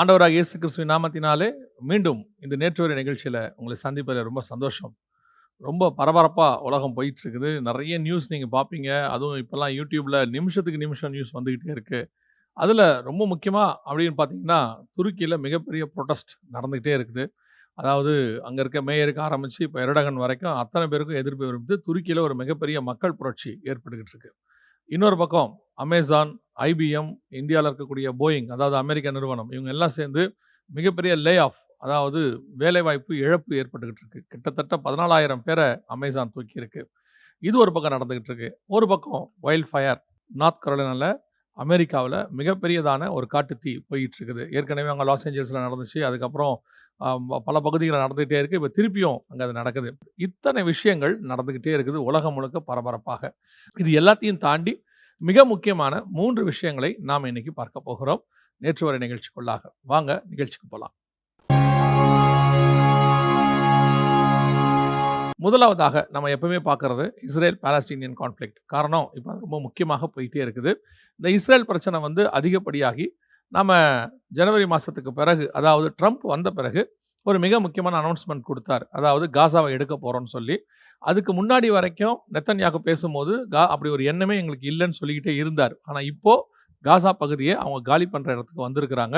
ஆண்டவராக இயேசு கிறிஸ்துவின் நாமத்தினாலே மீண்டும் இந்த நேற்று வரை நிகழ்ச்சியில் உங்களை சந்திப்பதில் ரொம்ப சந்தோஷம். ரொம்ப பரபரப்பாக உலகம் போயிட்டுருக்குது. நிறைய நியூஸ் நீங்கள் பார்ப்பீங்க அதுவும் இப்போல்லாம் யூடியூப்பில் நிமிஷத்துக்கு நிமிஷம் நியூஸ் வந்துக்கிட்டே இருக்குது அதில் ரொம்ப முக்கியமாக அப்படின்னு பார்த்தீங்கன்னா துருக்கியில் மிகப்பெரிய ப்ரொட்டஸ்ட் நடந்துக்கிட்டே இருக்குது. அதாவது அங்கே இருக்க மேயருக்கு ஆரம்பித்து இப்போ எரடகன் வரைக்கும் அத்தனை பேருக்கும் எதிர்ப்பு விரும்புது துருக்கியில் ஒரு மிகப்பெரிய மக்கள் புரட்சி ஏற்பட்டுக்கிட்டு இருக்குது இன்னொரு பக்கம் அமேசான் ஐபிஎம் இந்தியாவில் இருக்கக்கூடிய போயிங் அதாவது அமெரிக்க நிறுவனம் இவங்க எல்லாம் சேர்ந்து மிகப்பெரிய லே ஆஃப் அதாவது வேலைவாய்ப்பு இழப்பு ஏற்பட்டுக்கிட்டு இருக்கு. கிட்டத்தட்ட பதினாலாயிரம் பேரை அமேசான் தூக்கியிருக்கு இது ஒரு பக்கம் நடந்துக்கிட்டு இருக்கு. ஒரு பக்கம் வைல்ட் ஃபயர் நார்த் கரோலினாவில் அமெரிக்காவில் மிகப்பெரியதான ஒரு காட்டுத்தீ போயிட்டு இருக்குது. ஏற்கனவே அங்கே லாஸ் ஏஞ்சல்ஸில் நடந்துச்சு. அதுக்கப்புறம் பல பகுதிகளில் நடந்துகிட்டே இருக்குது இப்போ திருப்பியும் அங்கே அது நடக்குது. இத்தனை விஷயங்கள் நடந்துக்கிட்டே இருக்குது உலகம் முழுக்க பரபரப்பாக. இது எல்லாத்தையும் தாண்டி மிக முக்கியமான மூன்று விஷயங்களை நாம் இன்னைக்கு பார்க்க போகிறோம். நேற்று வரை நிகழ்ச்சிக்குள்ளாக. வாங்க நிகழ்ச்சிக்கு போகலாம் முதலாவதாக நம்ம எப்பவுமே பார்க்கறது இஸ்ரேல் பாலஸ்டீனியன் கான்ஃப்ளிக்ட் காரணம் இப்போ ரொம்ப முக்கியமாக போயிட்டே இருக்குது. இந்த இஸ்ரேல் பிரச்சனை வந்து அதிகப்படியாகி நம்ம ஜனவரி மாதத்துக்கு பிறகு அதாவது ட்ரம்ப் வந்த பிறகு ஒரு மிக முக்கியமான அனௌன்ஸ்மெண்ட் கொடுத்தார். அதாவது காசாவை எடுக்க போகிறோன்னு சொல்லி. அதுக்கு முன்னாடி வரைக்கும் நெத்தன்யாக்கு பேசும்போது கா அப்படி ஒரு எண்ணமே எங்களுக்கு இல்லைன்னு சொல்லிக்கிட்டே இருந்தார். ஆனால் இப்போது காசா பகுதியை அவங்க காலி பண்ணுற இடத்துக்கு வந்திருக்கிறாங்க.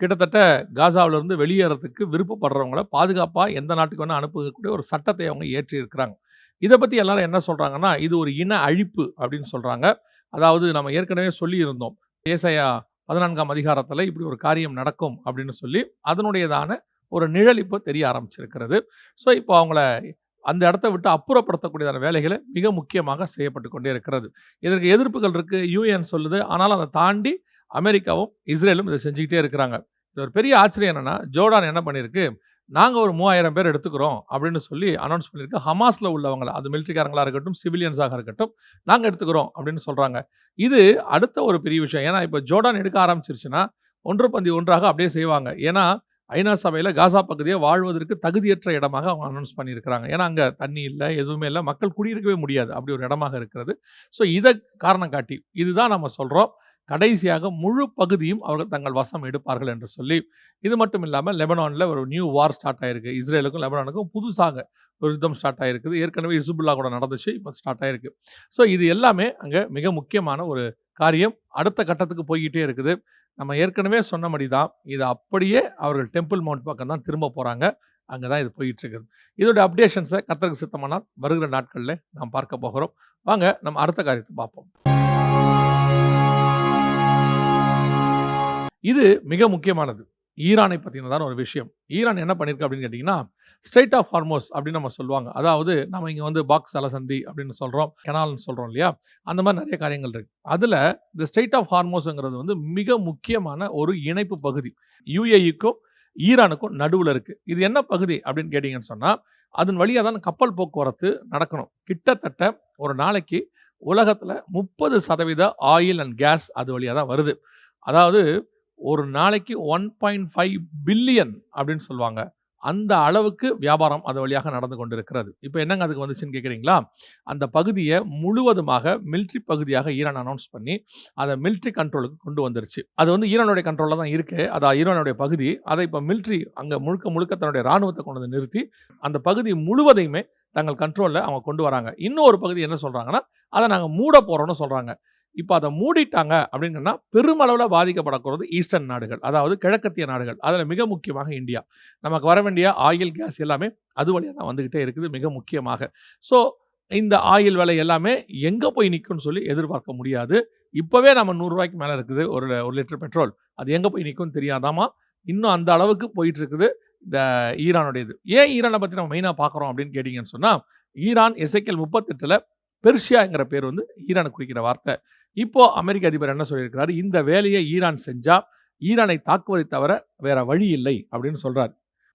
கிட்டத்தட்ட காசாவிலிருந்து வெளியேறதுக்கு விருப்பப்படுறவங்கள பாதுகாப்பாக எந்த நாட்டுக்கு வேணால் அனுப்பக்கூடிய ஒரு சட்டத்தை அவங்க ஏற்றி இருக்கிறாங்க இதை பற்றி எல்லாரும் என்ன சொல்கிறாங்கன்னா இது ஒரு இன அழிப்பு அப்படின்னு சொல்கிறாங்க அதாவது நம்ம ஏற்கனவே சொல்லியிருந்தோம். ஏசையா பதினான்காம் அதிகாரத்தில் இப்படி ஒரு காரியம் நடக்கும் அப்படின்னு சொல்லி அதனுடையதான ஒரு நிழல் இப்போ தெரிய ஆரம்பிச்சிருக்கிறது. ஸோ இப்போ அவங்கள அந்த இடத்த விட்டு அப்புறப்படுத்தக்கூடியதான வேலைகளை மிக முக்கியமாக செய்யப்பட்டு கொண்டே இருக்கிறது. இதற்கு எதிர்ப்புகள் இருக்குது யூஎன் சொல்லுது. ஆனாலும் அதை தாண்டி அமெரிக்காவும் இஸ்ரேலும் இதை செஞ்சுக்கிட்டே இருக்கிறாங்க. இது ஒரு பெரிய ஆச்சரியம் என்னென்னா ஜோர்டான் என்ன பண்ணியிருக்கு? நாங்கள் ஒரு மூவாயிரம் பேர் எடுத்துக்கிறோம் அப்படின்னு சொல்லி அனௌன்ஸ் பண்ணியிருக்கு ஹமாஸில் உள்ளவங்கள அது மிலிட்ரிக்காரங்களாக இருக்கட்டும் சிவிலியன்ஸாக இருக்கட்டும் நாங்கள் எடுத்துக்கிறோம் அப்படின்னு சொல்கிறாங்க இது அடுத்த ஒரு பெரிய விஷயம். ஏன்னா இப்போ ஜோர்டான் எடுக்க ஆரம்பிச்சிருச்சுன்னா ஒன்று பந்தி ஒன்றாக அப்படியே செய்வாங்க. ஏன்னா ஐநா சபையில் காசா பகுதியை வாழ்வதற்கு தகுதியற்ற இடமாக அவங்க அனௌன்ஸ் பண்ணியிருக்கிறாங்க. ஏன்னா அங்கே தண்ணி இல்லை எதுவுமே இல்லை மக்கள் குடியிருக்கவே முடியாது. அப்படி ஒரு இடமாக இருக்கிறது. ஸோ இதை காரணம் காட்டி இதுதான் நம்ம சொல்கிறோம் கடைசியாக முழு பகுதியும் அவர்கள் தங்கள் வசம் எடுப்பார்கள் என்று சொல்லி இது மட்டும் இல்லாமல் லெபனானில் ஒரு நியூ வார் ஸ்டார்ட் ஆயிருக்கு. இஸ்ரேலுக்கும் லெபனானுக்கும் புதுசாக ஒரு யுத்தம் ஸ்டார்ட் ஆயிருக்குது ஏற்கனவே இசுபுல்லா கூட நடந்துச்சு இப்போ ஸ்டார்ட் ஆயிருக்கு. ஸோ இது எல்லாமே அங்கே மிக முக்கியமான ஒரு காரியம். அடுத்த கட்டத்துக்கு போய்கிட்டே இருக்குது. நம்ம ஏற்கனவே சொன்னபடி தான் இது அப்படியே அவர்கள் டெம்பிள் மவுண்ட் பக்கம் தான் திரும்ப போகிறாங்க அங்கே தான் இது போயிட்டு இருக்குது. இதோட அப்டேஷன்ஸை கத்தருக்கு சித்தமானால் வருகிற நாட்களில் நாம் பார்க்க போகிறோம். வாங்க நம்ம அடுத்த காரியத்தை பார்ப்போம். இது மிக முக்கியமானது. ஈரானை பற்றினதான ஒரு விஷயம். ஈரான் என்ன பண்ணியிருக்கு அப்படின்னு கேட்டிங்கன்னா ஸ்ட்ரைட் ஆஃப் ஃபார்மோஸ் அப்படின்னு நம்ம சொல்லுவாங்க. அதாவது நம்ம இங்கே வந்து பாக்ஸ் அலசந்தி அப்படின்னு சொல்கிறோம் கெனால்னு சொல்கிறோம் இல்லையா? அந்த மாதிரி நிறைய காரியங்கள் இருக்கு. அதில் இந்த ஸ்ட்ரைட் ஆஃப் ஃபார்மோஸுங்கிறது வந்து மிக முக்கியமான ஒரு இணைப்பு பகுதி. யுஏஇக்கும் ஈரானுக்கும் நடுவில் இருக்குது இது என்ன பகுதி அப்படின்னு கேட்டிங்கன்னு சொன்னால் அதன் வழியாக தான் கப்பல் போக்குவரத்து நடக்கணும். கிட்டத்தட்ட ஒரு நாளைக்கு உலகத்தில் முப்பது சதவீத ஆயில் அண்ட் கேஸ் அது வழியாக தான் வருது. அதாவது ஒரு நாளைக்கு ஒன் பாயிண்ட் ஃபைவ் பில்லியன் அப்படின்னு சொல்லுவாங்க. அந்த அளவுக்கு வியாபாரம் அது வழியாக நடந்து கொண்டிருக்கிறது. இப்போ என்னங்க அதுக்கு வந்துச்சுன்னு கேட்குறீங்களா அந்த பகுதியை முழுவதுமாக மிலிட்ரி பகுதியாக ஈரான் அனௌன்ஸ் பண்ணி அதை மிலிட்ரி கண்ட்ரோலுக்கு கொண்டு வந்துருச்சு. அது வந்து ஈரானுடைய கண்ட்ரோலில் தான் இருக்குது அது ஈரானுடைய பகுதி. அதை இப்போ மிலிட்ரி அங்கே முழுக்க முழுக்க தன்னுடைய ராணுவத்தை கொண்டு வந்து நிறுத்தி அந்த பகுதி முழுவதையுமே தங்கள் கண்ட்ரோலில் அவங்க கொண்டு வராங்க. இன்னும் ஒரு பகுதி என்ன சொல்கிறாங்கன்னா அதை நாங்கள் மூட போகிறோம்னு சொல்கிறாங்க இப்போ அதை மூடிட்டாங்க அப்படின்னா பெருமளவில் பாதிக்கப்படக்கூடாது ஈஸ்டர்ன் நாடுகள் அதாவது கிழக்கத்திய நாடுகள். அதில் மிக முக்கியமாக இந்தியா. நமக்கு வர வேண்டிய ஆயில் கேஸ் எல்லாமே அது வழியாக தான் வந்துக்கிட்டே இருக்குது மிக முக்கியமாக. ஸோ இந்த ஆயில் விலை எல்லாமே எங்கே போய் நிற்கும்னு சொல்லி எதிர்பார்க்க முடியாது. இப்போவே நம்ம நூறுரூவாய்க்கு மேலே இருக்குது ஒரு ஒரு லிட்டர் பெட்ரோல். அது எங்கே போய் நிற்கும்னு தெரியாதாமா? இன்னும் அந்த அளவுக்கு போயிட்டு இருக்குது இந்த ஈரானுடையது. ஏன் ஈரானை பற்றி நம்ம மெயினாக பார்க்குறோம் அப்படின்னு கேட்டிங்கன்னு சொன்னால் ஈரான் எசைக்கல் முப்பத்தெட்டில் பெர்ஷியாங்கிற பேர் வந்து ஈரானை குறிக்கிற வார்த்தை. இப்போ அமெரிக்க அதிபர் என்ன சொல்லியிருக்கிறாரு? இந்த வேலையை ஈரான் செஞ்சா ஈரானை தாக்குவதை தவிர வேற வழி இல்லை அப்படின்னு சொல்றாரு.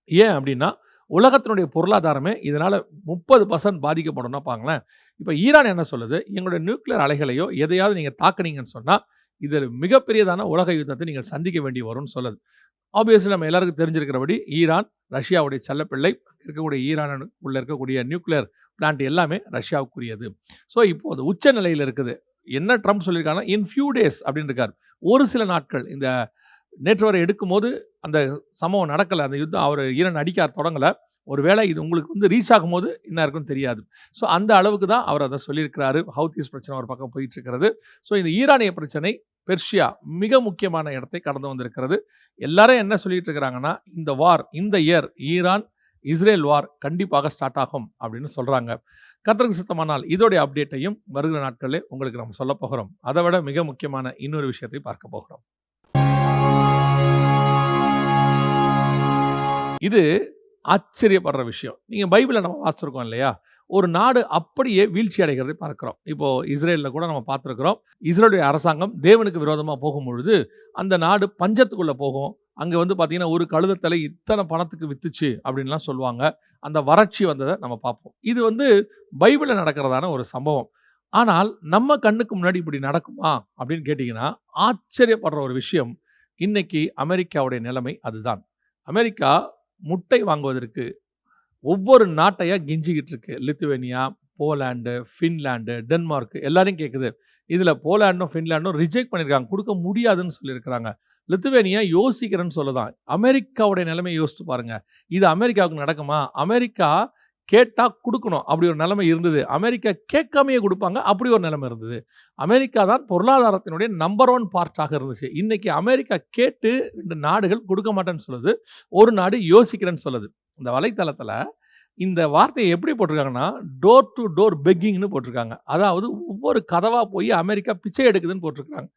ஏன் அப்படின்னா உலகத்தினுடைய பொருளாதாரமே இதனால முப்பது பர்சன்ட் பாதிக்கப்படும்னா பாங்களேன் இப்போ ஈரான் என்ன சொல்லுது? எங்களுடைய நியூக்ளியர் அலைகளையோ எதையாவது நீங்கள் தாக்குனீங்கன்னு சொன்னால் இதில் மிகப்பெரியதான உலக யுத்தத்தை நீங்கள் சந்திக்க வேண்டி வரும்னு சொல்லுது. ஆப்வியஸ்லி நம்ம எல்லாருக்கும் தெரிஞ்சிருக்கிறபடி ஈரான் ரஷ்யாவுடைய செல்லப்பிள்ளை இருக்கக்கூடிய ஈரான் இருக்கக்கூடிய நியூக்ளியர் பிளான்ட் எல்லாமே ரஷ்யாவுக்குரியது. ஸோ இப்போது உச்ச நிலையில் இருக்குது. என்ன ட்ரம்ப் சொல்லியிருக்காங்கன்னா இன் ஃபியூ டேஸ் அப்படின்னு இருக்கார் ஒரு சில நாட்கள் இந்த நேற்று வரை எடுக்கும்போது அந்த சம்பவம் நடக்கலை அந்த யுத்தம் அவர் ஈரன் அடிக்க தொடங்கலை ஒருவேளை இது உங்களுக்கு வந்து ரீச் ஆகும்போது என்ன இருக்குன்னு தெரியாது. ஸோ அந்த அளவுக்கு தான் அவர் அதை சொல்லியிருக்கிறாரு. ஹவுதீஸ் பிரச்சனை ஒரு பக்கம் போயிட்டு இருக்கிறது. ஸோ இந்த ஈரானிய பிரச்சனை பெர்ஷியா மிக முக்கியமான இடத்தை கடந்து வந்திருக்கிறது. எல்லாரும் என்ன சொல்லிட்டு இருக்கிறாங்கன்னா, இந்த வார் இந்த இயர் ஈரான், இஸ்ரேல் வார் கண்டிப்பாக ஸ்டார்ட் ஆகும் அப்படின்னு சொல்கிறாங்க கத்தருக்கு சுத்தமானால் இதோடைய அப்டேட்டையும் வருகிற நாட்களே உங்களுக்கு நம்ம சொல்ல போகிறோம். அதை விட மிக முக்கியமான இன்னொரு விஷயத்தை பார்க்க போகிறோம். இது ஆச்சரியப்படுற விஷயம். நீங்கள் பைபிளை நம்ம வாசிச்சிருக்கோம் இல்லையா? ஒரு நாடு அப்படியே வீழ்ச்சி அடைகிறதை பார்க்குறோம் இப்போது இஸ்ரேலில் கூட நம்ம பார்த்துருக்குறோம் இஸ்ரேலுடைய அரசாங்கம் தேவனுக்கு விரோதமாக போகும்பொழுது, அந்த நாடு பஞ்சத்துக்குள்ளே போகும். அங்கே வந்து பார்த்தீங்கன்னா, ஒரு கழுதத்தலை இத்தனை பணத்துக்கு வித்துச்சு அப்படின்லாம் சொல்லுவாங்க. அந்த வறட்சி வந்ததை நம்ம பார்ப்போம். இது வந்து பைபிளில் நடக்கிறதான ஒரு சம்பவம். ஆனால் நம்ம கண்ணுக்கு முன்னாடி இப்படி நடக்குமா? அப்படின்னு கேட்டிங்கன்னா ஆச்சரியப்படுற ஒரு விஷயம், இன்னைக்கு அமெரிக்காவுடைய நிலைமை அதுதான். அமெரிக்கா முட்டை வாங்குவதற்கு ஒவ்வொரு நாட்டையாக கிஞ்சிக்கிட்டு இருக்கு. லித்துவேனியா, போலாண்டு ஃபின்லாண்டு டென்மார்க் எல்லாரையும் கேட்குது. இதில் போலாண்டும், ஃபின்லாண்டும் ரிஜெக்ட் பண்ணியிருக்காங்க. கொடுக்க முடியாதுன்னு சொல்லியிருக்கிறாங்க. லித்துவேனியா யோசிக்கிறேன்னு சொல்லுதாம். அமெரிக்காவுடைய நிலைமையை யோசித்து பாருங்கள் இது அமெரிக்காவுக்கு நடக்குமா? அமெரிக்கா கேட்டால் கொடுக்கணும் அப்படி ஒரு நிலைமை இருந்தது. அமெரிக்கா கேட்காமயே கொடுப்பாங்க அப்படி ஒரு நிலைமை இருந்தது. அமெரிக்கா தான் பொருளாதாரத்தினுடைய நம்பர் ஒன் பார்ட்டாக இருந்துச்சு. இன்றைக்கி அமெரிக்கா கேட்டு ரெண்டு நாடுகள் கொடுக்க மாட்டேன்னு சொல்லுது. ஒரு நாடு யோசிக்கிறேன்னு சொல்லுது. இந்த வலைத்தளத்தில் இந்த வார்த்தையை எப்படி போட்டிருக்காங்கன்னா, டோர் டு டோர் பெக்கிங்னு போட்டிருக்காங்க. அதாவது ஒவ்வொரு கதவாக போய் அமெரிக்கா பிச்சை எடுக்குதுன்னு போட்டிருக்காங்க.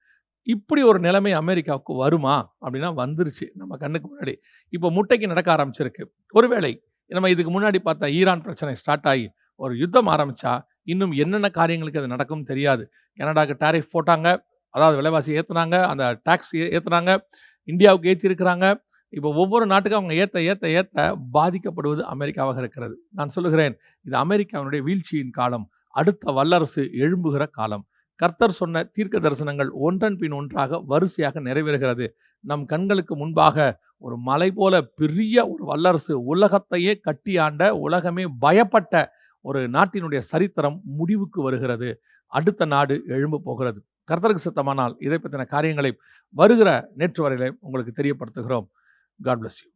இப்படி ஒரு நிலைமை அமெரிக்காவுக்கு வருமா? அப்படின்னா வந்துருச்சு. நம்ம கண்ணுக்கு முன்னாடி. இப்போ முட்டைக்கு நடக்க ஆரம்பிச்சிருக்கு. ஒருவேளை நம்ம இதுக்கு முன்னாடி பார்த்தா ஈரான் பிரச்சனை ஸ்டார்ட் ஆகி ஒரு யுத்தம் ஆரம்பித்தா இன்னும் என்னென்ன காரியங்களுக்கு அது நடக்கும்னு தெரியாது. கனடாவுக்கு டேரிஃப் போட்டாங்க. அதாவது விலைவாசி ஏற்றுனாங்க அந்த டேக்ஸ் ஏற்றுனாங்க இந்தியாவுக்கு ஏற்றிருக்கிறாங்க இப்போ ஒவ்வொரு நாட்டுக்கும் அவங்க ஏற்ற ஏற்ற ஏற்ற பாதிக்கப்படுவது அமெரிக்காவாக இருக்கிறது. நான் சொல்லுகிறேன், இது அமெரிக்காவினுடைய வீழ்ச்சியின் காலம். அடுத்த வல்லரசு எழும்புகிற காலம். கர்த்தர் சொன்ன தீர்க்க தரிசனங்கள் ஒன்றன் பின் ஒன்றாக வரிசையாக நிறைவேறுகிறது. நம் கண்களுக்கு முன்பாக ஒரு மலை போல பெரிய ஒரு வல்லரசு உலகத்தையே கட்டியாண்ட உலகமே பயப்பட்ட ஒரு நாட்டினுடைய சரித்திரம் முடிவுக்கு வருகிறது. அடுத்த நாடு எழும்பு போகிறது. கர்த்தருக்கு சித்தமானால் இதை பற்றின காரியங்களை வருகிற நேற்று வரையிலே உங்களுக்கு தெரியப்படுத்துகிறோம். God bless you.